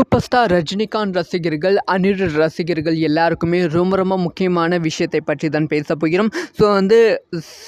Super star Rajinikanth ரசிகர்கள் அனிருத் ரசிகர்கள் எல்லாருக்குமே ரொம்ப ரொம்ப முக்கியமான விஷயத்தை பற்றி தான் பேச போகிறோம். ஸோ வந்து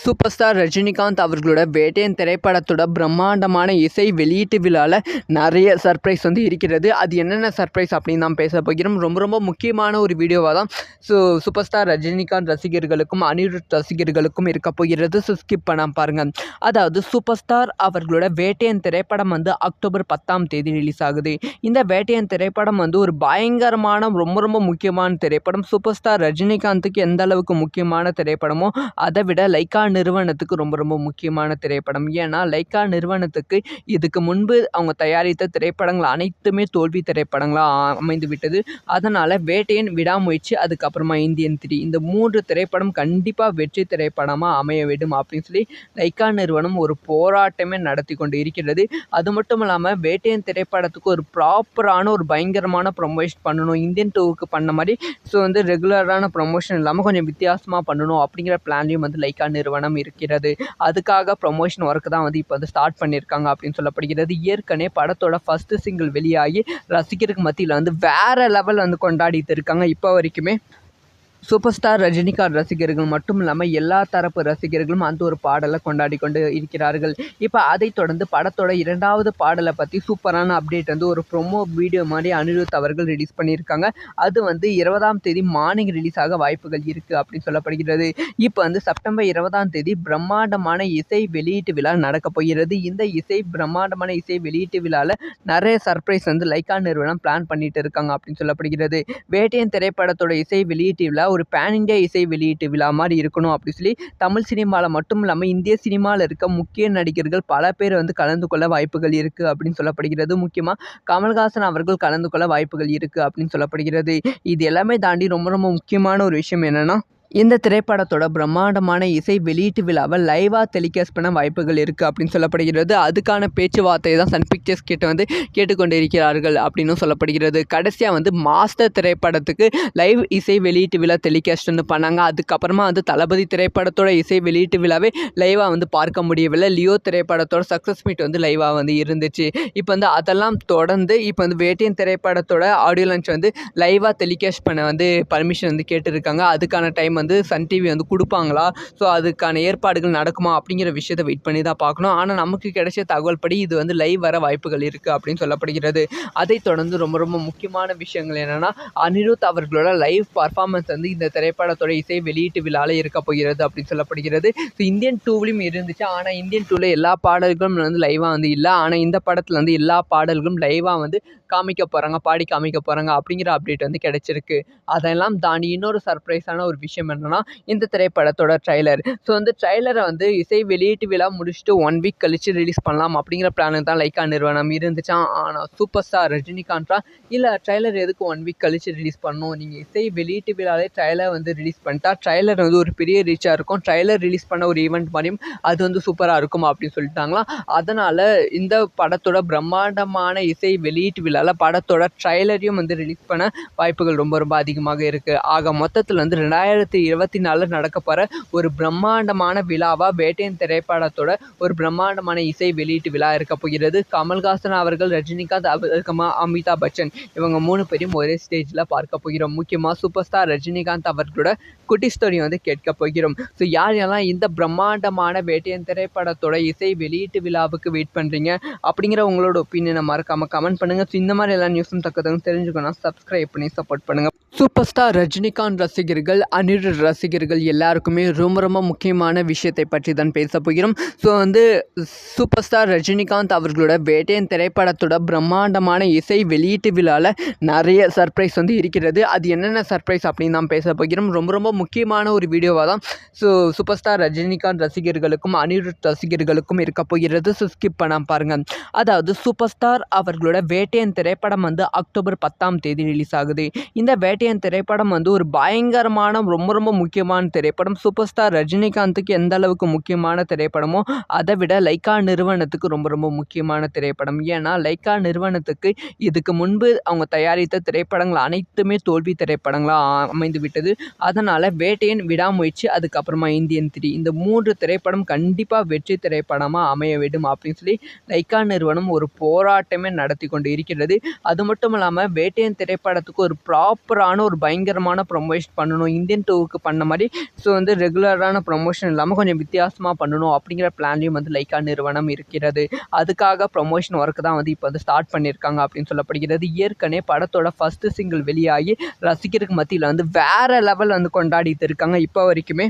சூப்பர் ஸ்டார் ரஜினிகாந்த் அவர்களோட வேட்டையன் திரைப்படத்தோட பிரம்மாண்டமான இசை வெளியீட்டு விழாவில் நிறைய சர்ப்ரைஸ் வந்து இருக்கிறது. அது என்னென்ன சர்ப்ரைஸ் அப்படின்னு தான் பேச போகிறோம். ரொம்ப ரொம்ப முக்கியமான ஒரு வீடியோவாக தான் ஸோ சூப்பர் ஸ்டார் ரஜினிகாந்த் ரசிகர்களுக்கும் அனிருத் ரசிகர்களுக்கும் இருக்க போகிறது. ஸோ ஸ்கிப் பண்ணாம பாருங்கள் அதாவது சூப்பர் ஸ்டார் அவர்களோட வேட்டையன் திரைப்படம் வந்து அக்டோபர் பத்தாம் தேதி ரிலீஸ் ஆகுது. இந்த வேட்டையன் திரைப்படம் வந்து ஒரு பயங்கரமான ரொம்ப ரொம்ப முக்கியமான திரைப்படம். சூப்பர் ஸ்டார் ரஜினிகாந்துக்கு எந்த அளவுக்கு முக்கியமான திரைப்படமோ அதை விட லைக்கா நிறுவனத்துக்கு ரொம்ப ரொம்ப முக்கியமான திரைப்படம். ஏன்னா லைக்கா நிறுவனத்துக்கு இதுக்கு முன்பு அவங்க தயாரித்த திரைப்படங்கள் அனைத்துமே தோல்வி திரைப்படங்களாக அமைந்து விட்டது. அதனால் வேட்டையன் விடாமுயற்சி அதுக்கப்புறமா இந்தியன் த்ரீ இந்த மூன்று திரைப்படம் கண்டிப்பாக வெற்றி திரைப்படமாக அமைய வேண்டும் அப்படின்னு சொல்லி லைக்கா நிறுவனம் ஒரு போராட்டமே நடத்தி கொண்டு இருக்கிறது. அது மட்டும் இல்லாமல் வேட்டையன் திரைப்படத்துக்கு ஒரு ப்ராப்பரான ஒரு பயங்கரமான ப்ரொமோஷன் பண்ணணும் இந்தியன் டூவுக்கு பண்ண மாதிரி ஸோ வந்து ரெகுலரான ப்ரொமோஷன் இல்லாமல் கொஞ்சம் வித்தியாசமாக பண்ணணும் அப்படிங்கிற பிளான்லையும் வந்து லைக்கா நிறுவனம் இருக்கிறது. அதுக்காக ப்ரொமோஷன் ஒர்க் தான் வந்து இப்போ வந்து ஸ்டார்ட் பண்ணியிருக்காங்க அப்படின்னு சொல்லப்படுகிறது. ஏற்கனவே படத்தோட ஃபஸ்ட்டு சிங்கிள் வெளியாகி ரசிகருக்கு மத்தியில் வந்து வேறு லெவல் வந்து கொண்டாடிட்டு இருக்காங்க. இப்போ வரைக்குமே சூப்பர் ஸ்டார் ரஜினிகாந்த் ரசிகர்கள் மட்டும் இல்லாமல் எல்லா தரப்பு ரசிகர்களும் அந்த ஒரு பாடலை கொண்டாடி கொண்டு இருக்கிறார்கள். இப்போ அதைத் தொடர்ந்து படத்தோட இரண்டாவது பாடலை பற்றி சூப்பரான அப்டேட் வந்து ஒரு ப்ரொமோ வீடியோ மாதிரி அனிருத் அவர்கள் ரிலீஸ் பண்ணியிருக்காங்க. அது வந்து இருபதாம் தேதி மார்னிங் ரிலீஸ் ஆக வாய்ப்புகள் இருக்குது அப்படின்னு சொல்லப்படுகிறது. இப்போ வந்து செப்டம்பர் இருபதாம் தேதி பிரம்மாண்டமான இசை வெளியீட்டு விழா நடக்கப் போகிறது. இந்த இசை பிரம்மாண்டமான இசை வெளியீட்டு விழாவில் நிறைய சர்ப்ரைஸ் வந்து லைக்கா நிறுவனம் பிளான் பண்ணிட்டு இருக்காங்க அப்படின்னு சொல்லப்படுகிறது. வேட்டையன் திரைப்படத்தோட இசை வெளியீட்டு விழா ஒரு பேன் இந்தியா இசை வெளியீட்டு விழா மாதிரி இருக்கணும் அப்படி சொல்லி தமிழ் சினிமாவில் மட்டும் இல்லாமல் இந்திய சினிமாவில் இருக்க முக்கிய நடிகர்கள் பல பேர் வந்து கலந்து கொள்ள வாய்ப்புகள் இருக்குது அப்படின்னு சொல்லப்படுகிறது. முக்கியமாக கமல்ஹாசன் அவர்கள் கலந்து கொள்ள வாய்ப்புகள் இருக்குது அப்படின்னு சொல்லப்படுகிறது. இது எல்லாமே தாண்டி ரொம்ப ரொம்ப முக்கியமான ஒரு விஷயம் என்னென்னா இந்த திரைப்படத்தோட பிரம்மாண்டமான இசை வெளியீட்டு விழாவை லைவாக டெலிகாஸ்ட் பண்ண வாய்ப்புகள் இருக்குது அப்படின்னு சொல்லப்படுகிறது. அதுக்கான பேச்சுவார்த்தை தான் சன் பிக்சர்ஸ் கிட்ட வந்து கேட்டுக்கொண்டு இருக்கிறார்கள் அப்படின்னு சொல்லப்படுகிறது. கடைசியாக வந்து மாஸ்டர் திரைப்படத்துக்கு லைவ் இசை வெளியீட்டு விழா டெலிகாஸ்ட் வந்து பண்ணாங்க. அதுக்கப்புறமா வந்து தளபதி திரைப்படத்தோட இசை வெளியீட்டு விழாவே லைவாக வந்து பார்க்க முடியவில்லை. லியோ திரைப்படத்தோட சக்ஸஸ் மீட் வந்து லைவாக வந்து இருந்துச்சு. இப்போ வந்து அதெல்லாம் தொடர்ந்து இப்போ வந்து வேட்டையன் திரைப்படத்தோட ஆடியோ லான்ச் வந்து லைவாக டெலிகாஸ்ட் பண்ண வந்து பர்மிஷன் வந்து கேட்டிருக்காங்க. அதுக்கான டைம் வந்து சன் டிவி வந்து கொடுப்பாங்களா? ஸோ அதுக்கான ஏற்பாடுகள் நடக்குமா? அப்படிங்கிற விஷயத்தை வெயிட் பண்ணி தான் பார்க்கணும். ஆனால் நமக்கு கிடைச்ச தகவல் படி இது வந்து லைவ் வர வாய்ப்புகள் இருக்குது அப்படின்னு சொல்லப்படுகிறது. அதைத் தொடர்ந்து ரொம்ப ரொம்ப முக்கியமான விஷயங்கள் என்னென்னா அனிருத் அவர்களோட லைவ் பர்ஃபார்மன்ஸ் வந்து இந்த திரைப்படத்தோட இசை வெளியீட்டு விழாவில் இருக்க போகிறது அப்படின்னு சொல்லப்படுகிறது. ஸோ இந்தியன் டூவிலும் இருந்துச்சு. ஆனால் இந்தியன் டூவில் எல்லா பாடல்களும் வந்து லைவாக வந்து இல்லை. ஆனால் இந்த படத்தில் வந்து எல்லா பாடல்களும் லைவாக வந்து காமிக்க போகிறாங்க பாடி காமிக்க போகிறாங்க அப்படிங்கிற அப்டேட் வந்து கிடைச்சிருக்கு. அதெல்லாம் தாண்டி இன்னொரு சர்ப்ரைஸான ஒரு விஷயம் என்னென்னா இந்த திரைப்படத்தோட ட்ரைலர் ஸோ வந்து ட்ரைலரை வந்து இசை வெளியீட்டு விழா முடிச்சுட்டு ஒன் வீக் கழித்து ரிலீஸ் பண்ணலாம் அப்படிங்கிற பிளானுக்கு தான் லைக்கா நிறுவனம் இருந்துச்சா? ஆனால் சூப்பர் ஸ்டார் ரஜினிகாந்தா இல்லை ட்ரைலர் எதுக்கு ஒன் வீக் கழித்து ரிலீஸ் பண்ணணும்? நீங்கள் இசை வெளியீட்டு விழாலே ட்ரைலர் வந்து ரிலீஸ் பண்ணிட்டா ட்ரைலர் வந்து ஒரு பெரிய ரீச்சாக இருக்கும். ட்ரைலர் ரிலீஸ் பண்ண ஒரு ஈவெண்ட் மாதிரியும் அது வந்து சூப்பராக இருக்கும் அப்படின்னு சொல்லிட்டாங்களா? அதனால் இந்த படத்தோட பிரம்மாண்டமான இசை வெளியீட்டு விழாவில் படத்தோட ட்ரைலரையும் வந்து ரிலீஸ் பண்ண வாய்ப்புகள் ரொம்ப ரொம்ப அதிகமாக இருக்குது ஆக மொத்தத்தில் வந்து ரெண்டாயிரத்தி இருபத்தி நாலில் நடக்க போகிற ஒரு பிரம்மாண்டமான விழாவாக வேட்டையன் திரைப்படத்தோட ஒரு பிரம்மாண்டமான இசை வெளியீட்டு விழா இருக்க போகிறது. கமல்ஹாசன் அவர்கள் ரஜினிகாந்த் அதுக்கமா அமிதாப் பச்சன் இவங்க மூணு பேரையும் ஒரே ஸ்டேஜில் பார்க்க போகிறோம். முக்கியமாக சூப்பர் ஸ்டார் ரஜினிகாந்த் அவர்களோட குட்டி ஸ்டோரி வந்து கேட்க போகிறோம். ஸோ யார் யாரெல்லாம் இந்த பிரம்மாண்டமான வேட்டையன் திரைப்படத்தோட இசை வெளியீட்டு விழாவுக்கு வெயிட் பண்ணுறீங்க அப்படிங்கிற உங்களோட ஒப்பீனியனை மறக்காமல் கமெண்ட் பண்ணுங்கள் ஸோ இந்த மாதிரி எல்லா நியூஸும் தக்கதும் தெரிஞ்சுக்கணும் சப்ஸ்கிரைப் பண்ணி சப்போர்ட் பண்ணுங்கள் சூப்பர் ஸ்டார் ரஜினிகாந்த் ரசிகர்கள் அனிருத் ரசிகர்கள் எல்லாருக்குமே ரொம்ப ரொம்ப முக்கியமான விஷயத்தை பற்றி தான் பேச போகிறோம். ஸோ வந்து சூப்பர் ஸ்டார் ரஜினிகாந்த் அவர்களோட வேட்டையன் திரைப்படத்தோட பிரம்மாண்டமான இசை வெளியீட்டு விழாவில் நிறைய சர்ப்ரைஸ் வந்து இருக்கிறது. அது என்னென்ன சர்ப்ரைஸ் அப்படின்னு தான் பேச போகிறோம். ரொம்ப ரொம்ப முக்கியமான ஒரு வீடியோவாக தான் ஸோ சூப்பர் ஸ்டார் ரஜினிகாந்த் ரசிகர்களுக்கும் அனிருத் ரசிகர்களுக்கும் இருக்க போகிறது. ஸோ ஸ்கிப் பண்ணாம பாருங்கள் அதாவது சூப்பர் ஸ்டார் அவர்களோட வேட்டையன் திரைப்படம் வந்து அக்டோபர் பத்தாம் தேதி ரிலீஸ் ஆகுது. இந்த வேட்டையன் திரைப்படம் வந்து ஒரு பயங்கரமான ரொம்ப ரொம்ப முக்கியமான திரைப்படம். சூப்பர் ஸ்டார் ரஜினிகாந்துக்கு எந்த அளவுக்கு முக்கியமான திரைப்படமோ அதை விட லைக்கா நிறுவனத்துக்கு ரொம்ப ரொம்ப முக்கியமான திரைப்படம். ஏன்னா லைக்கா நிறுவனத்துக்கு இதுக்கு முன்பு அவங்க தயாரித்த திரைப்படங்கள் அனைத்துமே தோல்வி திரைப்படங்களாக அமைந்து விட்டது. அதனால் வேட்டையன் விடாமுயற்சி அதுக்கப்புறமா இந்தியன் த்ரீ இந்த மூன்று திரைப்படம் கண்டிப்பாக வெற்றி திரைப்படமாக அமைய வேண்டும் அப்படின்னு சொல்லி லைக்கா நிறுவனம் ஒரு போராட்டமே நடத்தி கொண்டு இருக்கிறது. அது மட்டும் இல்லாமல் வேட்டையன் திரைப்படத்துக்கு ஒரு ப்ராப்பரான ஒரு பயங்கரமான ப்ரொமோஷன் பண்ணணும் இந்தியன் டூவுக்கு பண்ண மாதிரி ஸோ வந்து ரெகுலரான ப்ரொமோஷன் இல்லாமல் கொஞ்சம் வித்தியாசமாக பண்ணணும் அப்படிங்கிற பிளான்லேயும் வந்து லைக்கா நிறுவனம் இருக்கிறது. அதுக்காக ப்ரொமோஷன் ஒர்க் தான் வந்து இப்போ வந்து ஸ்டார்ட் பண்ணியிருக்காங்க அப்படின்னு சொல்லப்படுகிறது. ஏற்கனவே படத்தோட ஃபஸ்ட்டு சிங்கிள் வெளியாகி ரசிகருக்கு மத்தியில் வந்து வேறு லெவல் வந்து கொண்டாடிட்டு இருக்காங்க. இப்போ வரைக்குமே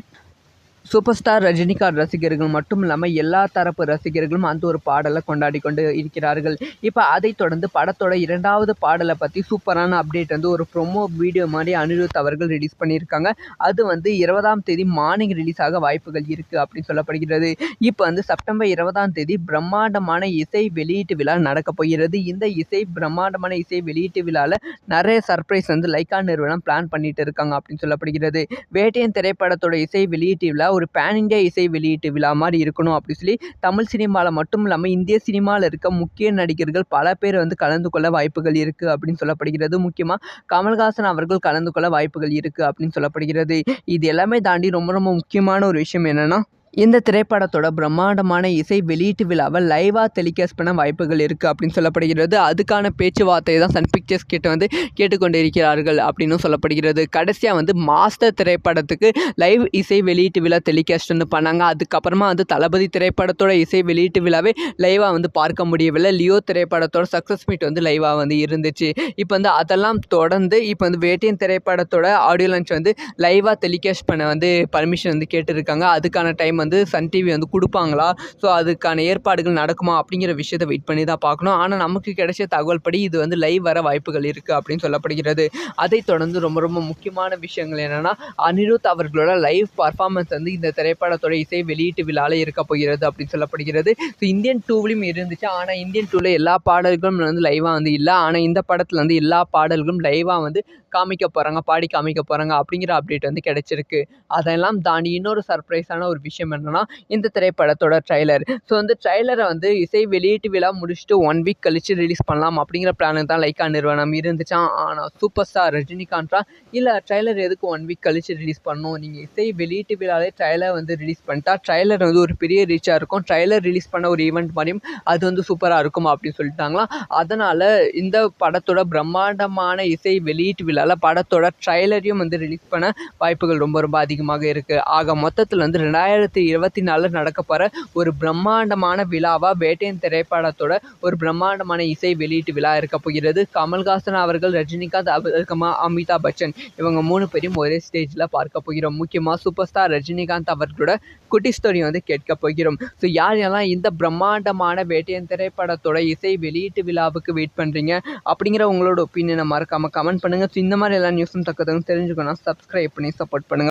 சூப்பர் ஸ்டார் ரஜினிகாந்த் ரசிகர்கள் மட்டும் இல்லாமல் எல்லா தரப்பு ரசிகர்களும் அந்த ஒரு பாடலை கொண்டாடி கொண்டு இருக்கிறார்கள். இப்போ அதைத் தொடர்ந்து படத்தோட இரண்டாவது பாடலை பற்றி சூப்பரான அப்டேட் வந்து ஒரு ப்ரொமோ வீடியோ மாதிரி அனிருத் அவர்கள் ரிலீஸ் பண்ணியிருக்காங்க. அது வந்து இருபதாம் தேதி மார்னிங் ரிலீஸ் ஆக வாய்ப்புகள் இருக்குது அப்படின்னு சொல்லப்படுகிறது. இப்போ வந்து செப்டம்பர் இருபதாம் தேதி பிரம்மாண்டமான இசை வெளியீட்டு விழா நடக்கப் போகிறது. இந்த இசை பிரம்மாண்டமான இசை வெளியீட்டு விழாவில் நிறைய சர்ப்ரைஸ் வந்து லைக்கா நிறுவனம் பிளான் பண்ணிட்டு இருக்காங்க அப்படின்னு சொல்லப்படுகிறது. வேட்டையன் திரைப்படத்தோட இசை வெளியீட்டு விழா ஒரு பேன் இண்டியா இசை வெளியீட்டு விழா மாதிரி இருக்கணும் அப்படி சொல்லி தமிழ் சினிமாவில் மட்டும் இல்லாமல் இந்திய சினிமாவில் இருக்க முக்கிய நடிகர்கள் பல பேர் வந்து கலந்து கொள்ள வாய்ப்புகள் இருக்குது அப்படின்னு சொல்லப்படுகிறது. முக்கியமாக கமல்ஹாசன் அவர்கள் கலந்து கொள்ள வாய்ப்புகள் இருக்குது அப்படின்னு சொல்லப்படுகிறது. இது எல்லாமே தாண்டி ரொம்ப ரொம்ப முக்கியமான ஒரு விஷயம் என்னென்னா இந்த திரைப்படத்தோட பிரம்மாண்டமான இசை வெளியீட்டு விழாவை லைவாக டெலிகாஸ்ட் பண்ண வாய்ப்புகள் இருக்குது அப்படின்னு சொல்லப்படுகிறது. அதுக்கான பேச்சுவார்த்தை தான் சன் பிக்சர்ஸ் கிட்ட வந்து கேட்டுக்கொண்டு இருக்கிறார்கள் அப்படின்னு சொல்லப்படுகிறது. கடைசியாக வந்து மாஸ்டர் திரைப்படத்துக்கு லைவ் இசை வெளியீட்டு விழா டெலிகாஸ்ட்னு பண்ணாங்க. அதுக்கப்புறமா வந்து தளபதி திரைப்படத்தோட இசை வெளியீட்டு விழாவே லைவாக வந்து பார்க்க முடியவில்லை. லியோ திரைப்படத்தோட சக்ஸஸ் மீட் வந்து லைவாக வந்து இருந்துச்சு. இப்போ வந்து அதெல்லாம் தொடர்ந்து இப்போ வந்து வேட்டியன் திரைப்படத்தோட ஆடியோ லான்ச் வந்து லைவாக டெலிகாஸ்ட் பண்ண வந்து பர்மிஷன் வந்து கேட்டிருக்காங்க. அதுக்கான டைம் வந்து சன் டிவி வந்து கொடுப்பாங்களா? ஸோ அதுக்கான ஏற்பாடுகள் நடக்குமா? அப்படிங்கிற விஷயத்தை வெயிட் பண்ணி தான் பார்க்கணும். ஆனால் நமக்கு கிடைச்ச தகவல் படி இது வந்து லைவ் வர வாய்ப்புகள் இருக்குது அப்படின்னு சொல்லப்படுகிறது. அதைத் தொடர்ந்து ரொம்ப ரொம்ப முக்கியமான விஷயங்கள் என்னென்னா அனிருத் அவர்களோட லைவ் பர்ஃபார்மன்ஸ் வந்து இந்த திரைப்படத்தோட இசை வெளியீட்டு விழாவில் இருக்க போகிறது அப்படின்னு சொல்லப்படுகிறது. ஸோ இந்தியன் டூவிலையும் இருந்துச்சு. ஆனால் இந்தியன் டூவில் எல்லா பாடல்களும் வந்து லைவாக வந்து இல்லை. ஆனால் இந்த படத்தில் வந்து எல்லா பாடல்களும் லைவாக வந்து காமிக்க போகிறாங்க பாடி காமிக்க போகிறாங்க அப்படிங்கிற அப்டேட் வந்து கிடைச்சிருக்கு. அதெல்லாம் தாண்டி இன்னொரு சர்ப்ரைஸான ஒரு விஷயம் என்னென்னா இந்த திரைப்படத்தோட ட்ரைலர் ஸோ வந்து ட்ரைலரை வந்து இசை வெளியீட்டு விழா முடிச்சுட்டு ஒன் வீக் கழித்து ரிலீஸ் பண்ணலாம் அப்படிங்கிற பிளானுக்கு தான் லைக்கா நிறுவனம் இருந்துச்சான் ஆனால் சூப்பர் ஸ்டார் ரஜினிகாந்த்ரா இல்லை ட்ரைலர் எதுக்கு ஒன் வீக் கழித்து ரிலீஸ் பண்ணணும்? நீங்கள் இசை வெளியீட்டு விழாலே ட்ரைலர் வந்து ரிலீஸ் பண்ணிட்டா ட்ரைலர் வந்து ஒரு பெரிய ரீச்சாக இருக்கும். ட்ரைலர் ரிலீஸ் பண்ண ஒரு ஈவெண்ட் மாதிரியும் அது வந்து சூப்பராக இருக்கும்? அப்படின்னு சொல்லிட்டாங்களா அதனால் இந்த படத்தோட பிரம்மாண்டமான இசை வெளியீட்டு விழாவில் படத்தோட ட்ரைலரையும் வந்து ரிலீஸ் பண்ண வாய்ப்புகள் ரொம்ப ரொம்ப அதிகமாக இருக்குது ஆக மொத்தத்தில் வந்து ரெண்டாயிரத்தி இருபத்தி நாலில் நடக்க போகிற ஒரு பிரம்மாண்டமான விழாவாக வேட்டையன் திரைப்படத்தோட ஒரு பிரம்மாண்டமான இசை வெளியீட்டு விழா இருக்க போகிறது. கமல்ஹாசன் அவர்கள் ரஜினிகாந்த் அதுக்கமா அமிதாப் பச்சன் இவங்க மூணு பேரையும் ஒரே ஸ்டேஜில் பார்க்க போகிறோம். முக்கியமாக சூப்பர் ஸ்டார் ரஜினிகாந்த் அவர்களோட குட்டி ஸ்டோரி வந்து கேட்க போகிறோம். ஸோ யார் யாரெல்லாம் இந்த பிரம்மாண்டமான வேட்டையன் திரைப்படத்தோட இசை வெளியீட்டு விழாவுக்கு வெயிட் பண்ணுறீங்க அப்படிங்கிற உங்களோட ஒப்பீனியனை மறக்காமல் கமெண்ட் பண்ணுங்கள் ஸோ இந்த மாதிரி எல்லா நியூஸும் தக்கதும் தெரிஞ்சுக்கணும் சப்ஸ்கிரைப் பண்ணி சப்போர்ட் பண்ணுங்கள்